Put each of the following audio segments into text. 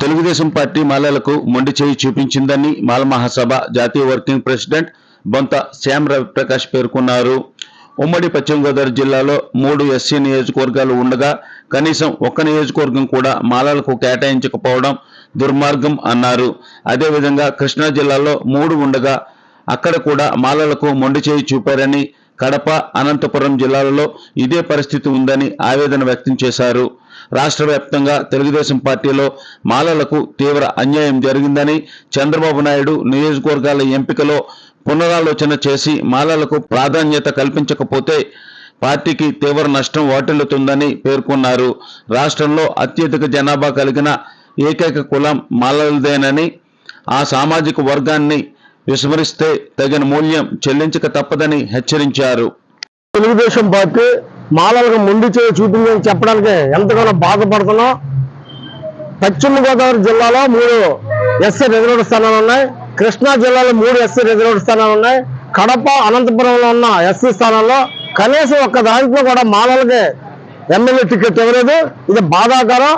Telugu Desam party మాలలకు మొండి చేయి చూపించిందని మాల మహాసభ జాతీయ వర్కింగ్ ప్రెసిడెంట్ బొంత శ్యామ్ రవిప్రకాష్ పేర్కొన్నారు. ఉమ్మడి పశ్చిమ గోదావరి జిల్లాలో మూడు ఎస్సీ నియోజకవర్గాలు ఉండగా కనీసం ఒక్క నియోజకవర్గం కూడా మాలలకు కేటాయించకపోవడం దుర్మార్గం అన్నారు. అదేవిధంగా కృష్ణా జిల్లాలో మూడు ఉండగా అక్కడ కూడా మాలలకు మొండి చేయి చూపారని కడప అనంతపురం జిల్లాలలో ఇదే పరిస్థితి ఉందని ఆవేదన వ్యక్తం చేశారు. రాష్ట్ర వ్యాప్తంగా తెలుగుదేశం పార్టీలో మాలలకు తీవ్ర అన్యాయం జరిగిందని చంద్రబాబు నాయుడు నియోజకవర్గాల ఎంపికలో పునరాలోచన చేసి మాలలకు ప్రాధాన్యత కల్పించకపోతే పార్టీకి తీవ్ర నష్టం వాటిల్లుతుందని పేర్కొన్నారు. రాష్ట్రంలో అత్యధిక జనాభా కలిగిన ఏకైక కులం మాలలదేనని ఆ సామాజిక వర్గాన్ని విస్మరిస్తే తగిన మూల్యం చెల్లించక తప్పదని హెచ్చరించారు. తెలుగుదేశం పార్టీ మాలలకు ముందు చేయి అని చెప్పడానికి ఎంతగానో బాధపడుతున్నాం. పశ్చిమ గోదావరి జిల్లాలో మూడు ఎస్సీ రిజర్వ్డ్ స్థానాలు ఉన్నాయి. కృష్ణా జిల్లాలో మూడు ఎస్సీ రిజర్వ్డ్ స్థానాలు ఉన్నాయి. కడప అనంతపురంలో ఉన్న ఎస్సీ స్థానాల్లో కనీసం ఒక్క దాంట్లో కూడా మాలలకి ఎమ్మెల్యే టికెట్ ఇవ్వలేదు. ఇది బాధాకరం.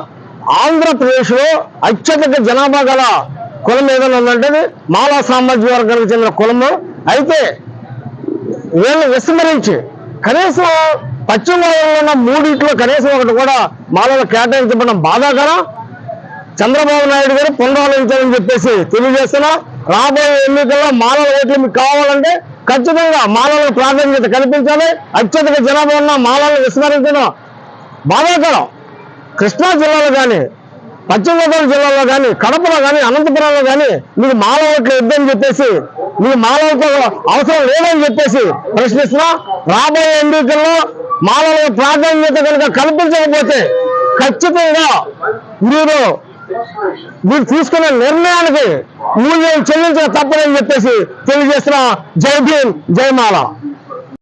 ఆంధ్రప్రదేశ్లో అత్యధిక జనాభా గల కులం ఏదైనా ఉందంటే మాలా సామాజిక వర్గానికి చెందిన కులము. అయితే వీళ్ళని విస్మరించి కనీసం పశ్చిమ గోదావరిలో ఉన్న మూడింట్లో కనీసం ఒకటి కూడా మాలలో కేటాయించబడడం బాధాకరం. చంద్రబాబు నాయుడు గారు పునరాలోచించాలని చెప్పేసి తెలియజేస్తున్నా. రాబోయే ఎన్నికల్లో మాలల ఓట్లు మీకు కావాలంటే ఖచ్చితంగా మానవులకు ప్రాధాన్యత కల్పించాలి. అత్యధిక జనాభా ఉన్న మాలలను విస్మరించడం బాధాకరం. కృష్ణా జిల్లాలో కానీ పశ్చిమ గోదావరి జిల్లాలో కానీ కడపలో కానీ అనంతపురంలో కానీ మీకు మాల ఓట్లు ఇద్దని చెప్పేసి మీ మాలవతో అవసరం లేదని చెప్పేసి ప్రశ్నిస్తున్నా. రాబోయే ఎన్నికల్లో మాలలో ప్రాధాన్యత కనుక కల్పించకపోతే ఖచ్చితంగా మీరు మీరు తీసుకున్న నిర్ణయానికి మూల్యం చెల్లించక తప్పదని చెప్పేసి తెలియజేస్తున్నా. జై భీమ్ జయమాల